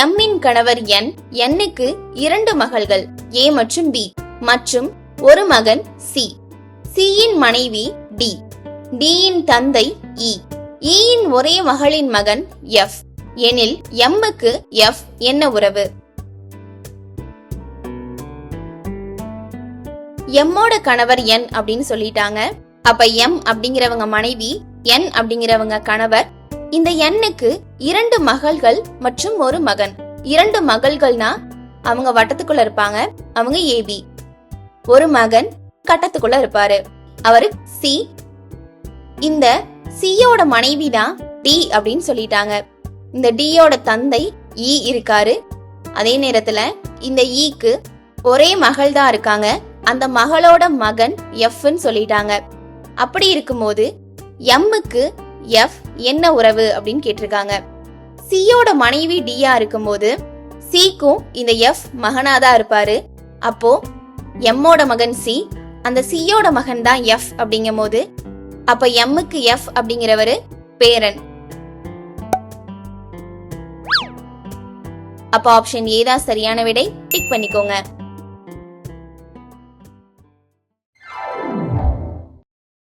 எம்மின் கணவர் என் என்னுக்கு இரண்டு மகள்கள் ஏ மற்றும் பி மற்றும் ஒரு மகன் சி சியின் மனைவி டி டியின் தந்தை e. e இ இயின் ஒரே மகளின் மகன் எஃப் எனில் எம்முக்கு எஃப் என்ன உறவு? எம்மோட கணவர் என் அப்படின்னு சொல்லிட்டாங்க. அப்ப எம் அப்படிங்கிறவங்க மனைவி என் அப்படிங்கிறவங்க கணவர் இந்த எண்ணுக்கு இரண்டு மகள்கள் மற்றும் ஒரு மகன். இரண்டு மகள்கள்னா அவங்க வட்டத்துக்குள்ள இருப்பாங்க அவங்க ஏபி ஒரு மகன் கட்டத்துக்குள்ள இருப்பாரு. அவரு சி இந்த சியோட மனைவி தான் டி அப்படின்னு சொல்லிட்டாங்க. இந்த டியோட தந்தை இ இருக்காரு. அதே நேரத்துல இந்த e ஈக்கு ஒரே மகள் தான் இருக்காங்க. அந்த மகளோட மகன் எஃப்னு சொல்லிட்டாங்க. அப்படி இருக்கும்போது எம்முக்கு எஃப் என்ன உறவு அப்படின்னு கேட்டிருக்காங்க. சியோட மனைவி டியா இருக்கும்போது சிக்கும் இந்த எஃப் மகனாதான் இருப்பாரு. அப்போ எம்மோட மகன் சி அந்த சியோட மகன் தான் எஃப் அப்படிங்கும் போது அப்ப எம்முக்கு எஃப் அப்படிங்கிறவரு பேரன். அப்ப ஆப்ஷன் ஏ தான் சரியான விடை. டிக் பண்ணிக்கோங்க.